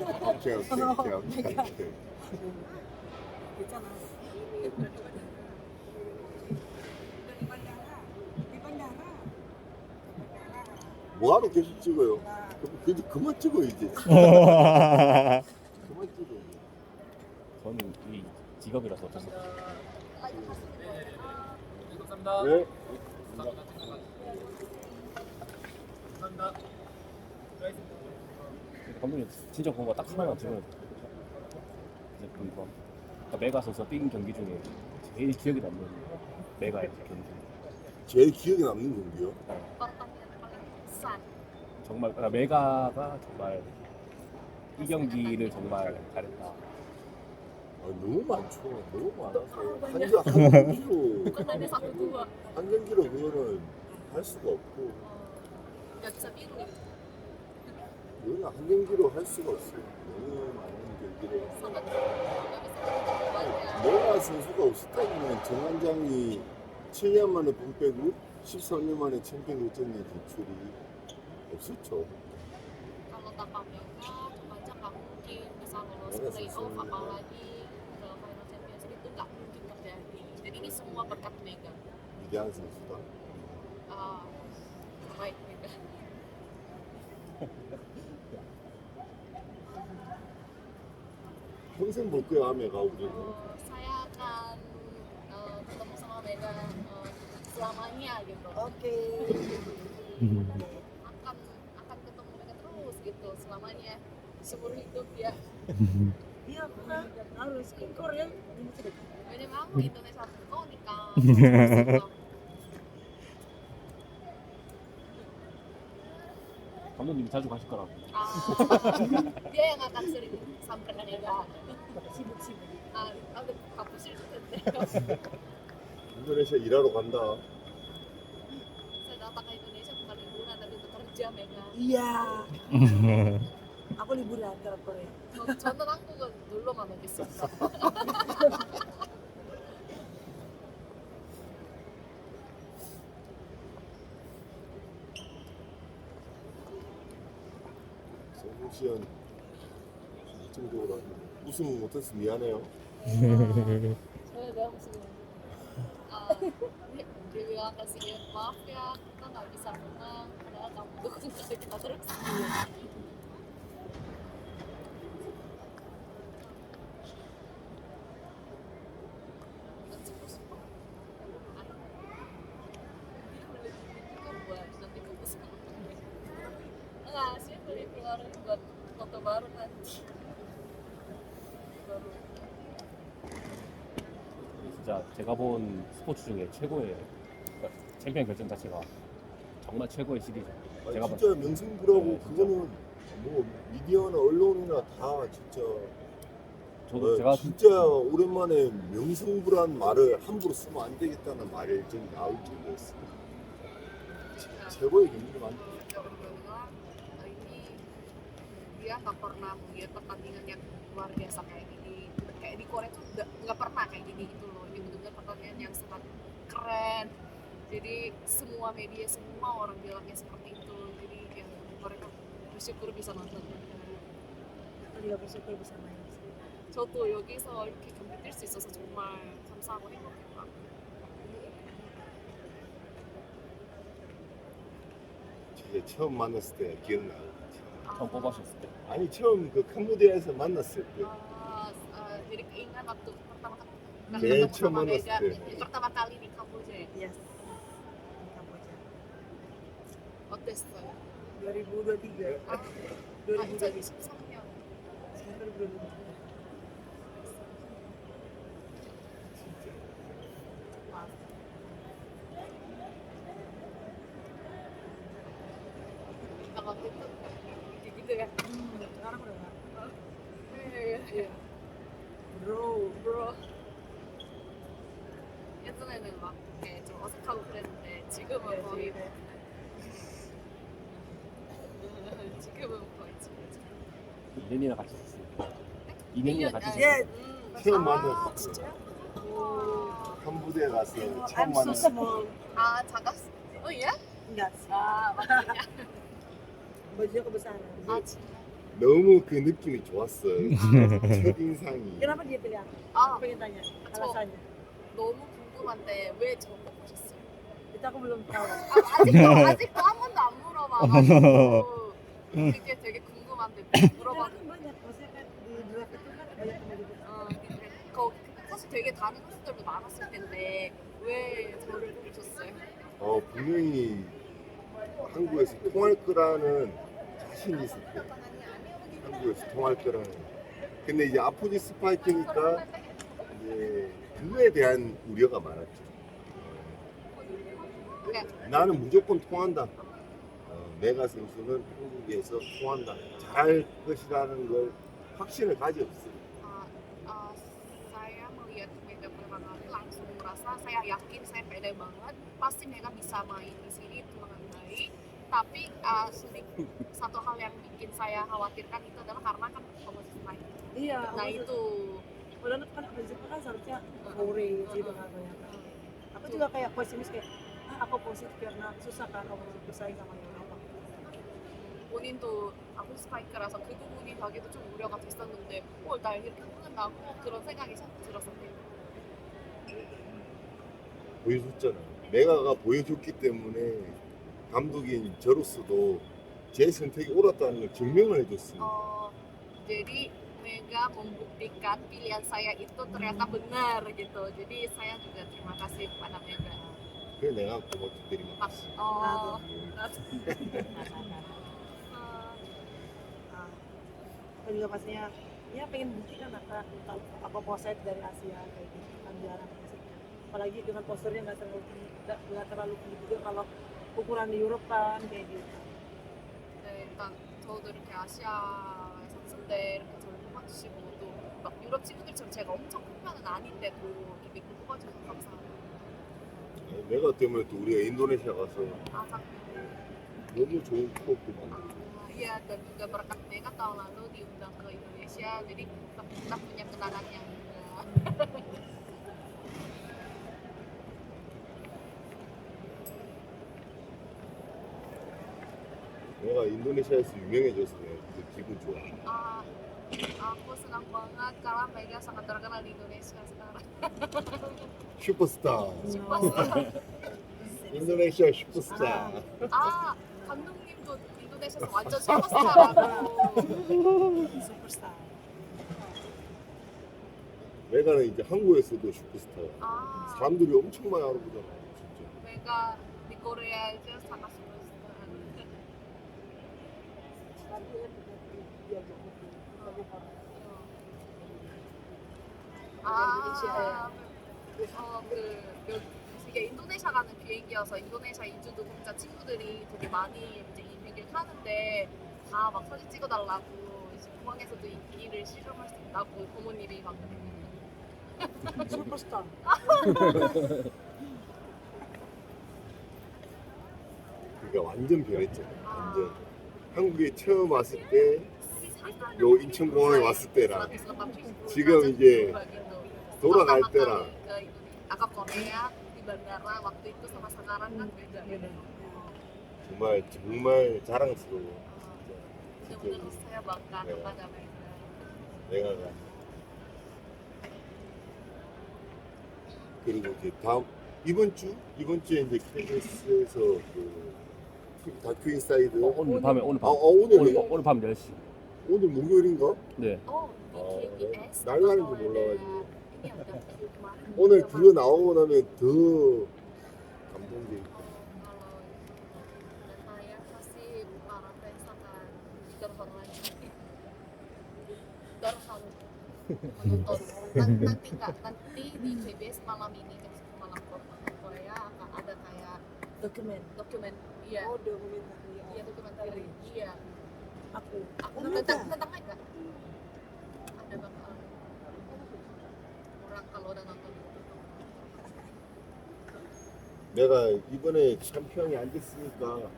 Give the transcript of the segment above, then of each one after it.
오케이 오케이 오케이 오케이 오케이. 괜찮아. 뭐하러 계속 찍어요? 그냥 그만 찍어 이제. 그만 찍어. 저는 이 직업이라서 어쩔 수 없어요. 네. 근데 감독님 진짜 그거 딱 하나만 들어요. 이제 그거 그러니까 메가 선수 뛴 경기 중에 제일 기억에 남는 메가의 경기. 제일 기억에 남는 경기요? 정말 그러니까 메가가 정말 이 경기를 정말 잘했다. 아, 너무 많죠. 너무 많아서 한, 경- 한 경기로 한 경기로 그거는 할 수가 없고 nggak bisa pilih 이거는 한 경기로 할 수가 없어요. 너무 많은 경기를. bisa pilih banyak 메가 선수가 없었다면 정한장이 7년 만에 분 빼고 13년 만에 챔피언 결정에 진출이 없었죠. kalau tanpa mereka Kepanjang nggak mungkin bisa lolos Iya, playoff sesuai. apalagi ke final championship itu nggak mungkin terjadi jadi ini semua berkat Mega 위대한 선수다. Ah, 평생 볼 거야, 메가 우리는. Eh, saya akan eh, ketemu sama Mega eh, selamanya gitu Oke. akan akan ketemu Mega terus gitu selamanya seumur hidup ya Iya, benar. harus ikor ya. Ini sudah. 왜냐면 한 감독님 자주 가실 거라고. Ah, dia yang akan sering samperin Mega Sibuk-sibuk. 아, 아 근데 바쁘실 텐데 인도네시아 일하러 간다. saya datang ke Indonesia bukan liburan tapi untuk kerja Mega Iya. Aku liburan ke Korea. 저, 저는 한국은 놀러만 오겠습니다 이쪽으로 왔는데 우승 못해서 미안해요. Ah, sini maaf ya kita nggak bisa menang padahal kamu dukung kita terus Enggak keluarin buat foto baru nanti baru 진짜 제가 본 스포츠 중에 최고의 그러니까 챔피언 결정 자체가 정말 최고의 시리즈. 아니, 제가 진짜 명승부라고 네, 진짜. 그거는 뭐 미디어나 언론이나 다 진짜 저도 어, 제가 진짜 오랜만에 명승부란 말을 함부로 쓰면 안 되겠다는 말이 좀 나올 정도였어. 최고의 경기를 만 Mereka dia nggak pernah melihat pertandingan yang luar biasa kayak gini kayak di Korea tuh nggak nggak pernah kayak gini gitu loh ini benar-benar pertandingan yang sangat keren jadi semua media semua orang bilangnya seperti itu jadi ya mereka bersyukur bisa nonton Aku juga bersyukur bisa main di sini. 저도 여기서 이렇게 경기 뛸 수 있어서 정말 감사하고 행복했다 진짜 처음 만났을 때 기억나요. 처음 뽑아주셨을 때 아니 처음 그 캄보디아에서 만났을 때 Ah, ah, jadi keingat waktu pertama kali Iya, ketemu cuma sama Mega ngerti. pertama kali di Kamboja ya Yes. Di Kamboja. 어땠어요? 2023. 아, 아 2023. 2023년 Sekarang 2023. kita waktu itu kayak gitu ya Hmm, sekarang udah nggak. iya Bro. bro 예전에는 막 이렇게 좀 어색하고 그랬는데 지금은 거의 네. 지금은 거의 친구지 2년이나 같이 있었으니까 2년이나 같이 아, 있었어요. 예. 음. 처음 아, 만났을 때 진짜요? 캄보디아 가서 처음 I'm so small. 아 작았어 어 sih. 아 kebesaran. 아 진짜 너무 그 느낌이 좋았어요. 첫 인상이. Kenapa dia pilih aku? 아 Aku pengen tanya 저 alasannya. 너무 궁금한데 왜 저 뽑으셨어요? Belum tahu. 아, 아직도 아직도 한 번도 안 물어봐가지고 그게 되게 궁금한데 물어봐도. 어, 근데 거, 사실 되게 다른 선수들도 많았을 텐데 왜 저를 뽑으셨어요? 어 분명히 한국에서 통할 거라는 자신이 있었고 한국에서 통할 거라는. 근데 이제 아포지 스파이크니까 이제 그거에 대한 우려가 많았죠. 나는 무조건 통한다. 어, 내가 선수는 한국에서 통한다. 잘할 것이라는 걸 확신을 가졌어요. uh, uh, saya melihat Mega pertama kali langsung merasa saya yakin saya pede banget pasti Mega bisa main di sini dengan baik tapi uh, sedikit satu hal yang bikin saya khawatirkan itu adalah karena kan komposisi main Iya, nah maksud- itu Padahal kan prinsipnya kan seharusnya sore gitu kan banyak kan. Aku juga kayak pesimis kayak ah, aku positif karena susah kan aku bersaing sama yang apa. 본인도 아무 스파이크라서 그 부분이 자기도 좀 우려가 됐었는데 어, 나 이렇게 뽑는다고 그런 생각이 참 들었었대요 보여줬잖아. 메가가 보여줬기 때문에 감독인 저로서도 제 선택이 옳았다는 걸 증명을 해줬습니다. Oh, jadi Mega membuktikan pilihan saya itu ternyata benar gitu. Jadi saya juga terima kasih kepada Mega. 그래 내가 고맙게 드리면 Pas, oh, Nah, aku juga pastinya ya pengen buktikan apa apa poset dari Asia kayak gitu kan jarang maksudnya. apalagi dengan posternya nggak terlalu tinggi nggak nggak terlalu tinggi juga kalau ukuran di Eropa kan kayak gitu 네, 일단 저도 이렇게 아시아에서 선대 이렇게 저를 뽑아주시고 또 막 유럽 친구들처럼 제가 엄청 큰 편은 아닌데도 이렇게 믿고 뽑아주셔서 감사합니다. 메가 때문에 또 우리가 인도네시아 가서 아, 상, 너무 좋은 만들고 ah, iya dan juga berkat Mega tahun lalu diundang ke Indonesia, jadi kita punya kenangan yang indah. 내가 인도네시아에서 내가 그 기분 좋아. Ah, aku senang banget karena Mega sangat terkenal di Indonesia sekarang. 슈퍼스타. 인도네시아 슈퍼스타. 아, 감독님도 인도네시아에서 완전 슈퍼스타라고. superstar 메가는 이제 한국에서도 슈퍼스타야. 아, 사람들이 엄청 많이 알아보잖아. 진짜. Mega di Korea itu sangat superstar. Lagi kan juga diajak gitu sebagai orang 아, 어, 그, 여- 이게 인도네시아 가는 비행기여서 인도네시아 이주도 공자 친구들이 되게 많이 이제 이 비행기를 타는데 다 막 사진 찍어달라고 이제 공항에서도 이 길을 실험할 수 있다고 부모님이 막 superstar 그러니까 완전 변했잖아. 아, 완전. 한국에 처음 왔을 때, 요 인천공항에 왔을 때랑 지금 이제 돌아갈 때랑 정말 정말 자랑스러워. kepada mereka 내가 가. 그리고 이제 다음 이번 주 이번 주에 이제 KBS에서 그 다큐 인사이드 어, 오늘 밤에 오늘 아, 밤아 오늘 오늘, 오늘 밤 10시 오늘 목요일인가? 네 Oh, Oh. 날 가는 줄 몰라가지고. 오늘. 그거 나오고 나면 더 감동돼. Oh. Terharu menonton. Nan- Nanti nggak nanti di KBS malam ini jam 10 malam Korea akan ada kayak dokumen dokumen iya oh dokumentari iya dokumenter iya aku Oh, tentang ada? tentang Mega ada bakal orang kalau udah nonton 내가 이번에 챔피언이 안 됐으니까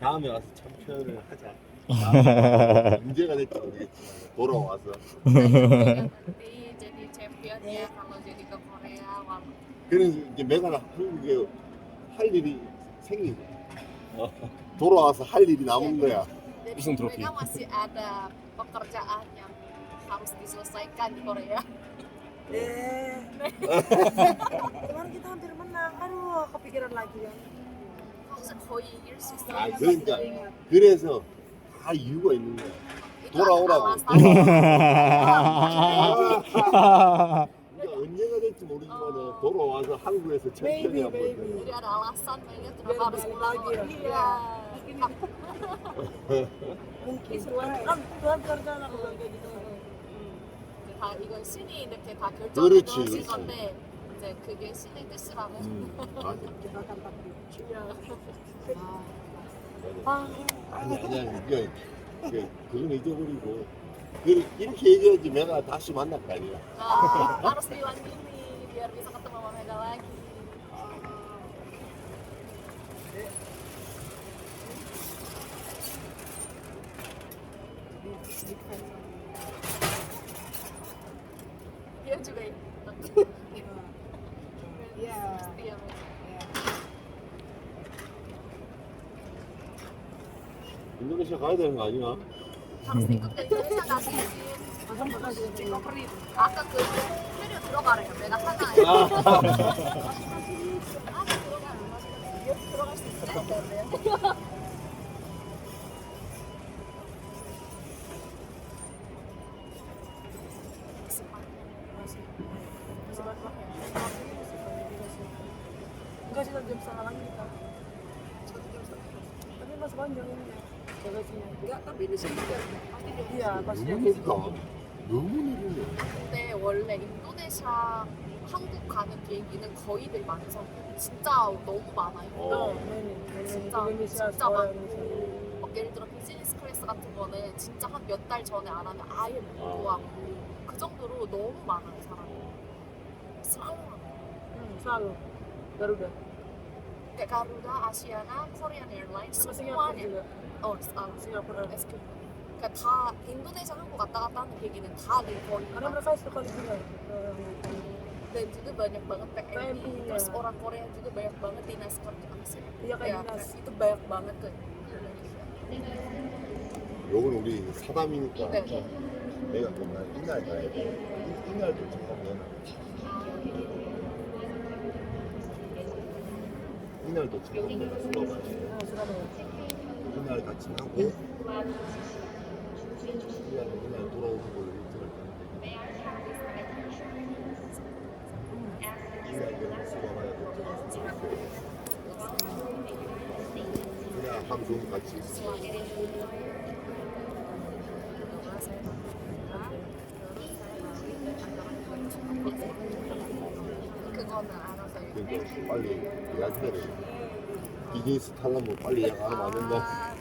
다음에 와서 챔피언을 하자. 문제가 될지 모르겠지만 돌아와서. Mega nanti jadi champion ya kalau jadi ke Korea walaupun 그래서 이제 메가는 한국에 할 일이 생기고 돌아와서 할 일이 남은 거야. Jadi Iseng trofi. mereka masih ada pekerjaan yang harus diselesaikan di Korea. Eh. Kemarin kita hampir menang. Aduh, kepikiran lagi 거의 있어. 아 그러니까 그래서 다 이유가 있는 거야. 돌아오라고. 그러니까 언제가 될지 모르지만 은 돌아와서 한국에서 Maybe, 한번 maybe. Jadi ada alasan mainnya Biar kenapa harus gitu. 다 이건 신이 이렇게 다 그렇지, 결정해 그렇지. 놓으신 건데 이제 그게 신의 뜻이라고. 음, 맞아. Takdir. 아, 아니 아니야 이게 그, 그건 잊어버리고 그, 이렇게 얘기하지 내가 다시 만날 거 아니야. ah, harus bilang gini biar bisa ketemu sama Mega lagi. Dia juga ikut. Iya. Iya, 인도네 시아 가야 되는 거 아니야? 아까 그 캐리어 들어가래요. 내가 하나 너무 높다. 너무 느리네. 근데 원래 인도네시아 한국 가는 비행기는 거의들 많아서 진짜 너무 많아요. 어. 진짜, 인도네시아 진짜 좋아요. 막 예를 들어 비즈니스 클래스 같은 거는 진짜 한 몇 달 전에 안 하면 아예 못 어. 구하고 그 정도로 너무 많아요 사람이. 슬라이드만. Hmm, Korean Airlines Sama Singapura semuanya. juga. 어, 아, Singapura. SQ. 그러니까 다 인도네시아 한국 왔다 갔다 하는 비행기는 다 거의 Karena mereka sekali juga. eh, dan juga banyak banget PMI PMI, terus ya. orang Korea juga banyak banget dinas kerja apa sih Iya kayak ya, dinas. itu banyak banget ke Indonesia 요건 우리 사담이니까 네. 내가 난 이날 가야 돼. 이- 이날도 잠깐만. 날도 Surabaya. 이날 같이 하고 이날 이날 돌아오는 걸로 일정을 짜는데 이날 그럼 수고가야 돼. 그냥 하루 종일 같이 있어. 그거는 그러니까 빨리 예약해야 돼. 비즈니스 타려면 빨리 예약 안 하면 안 된다.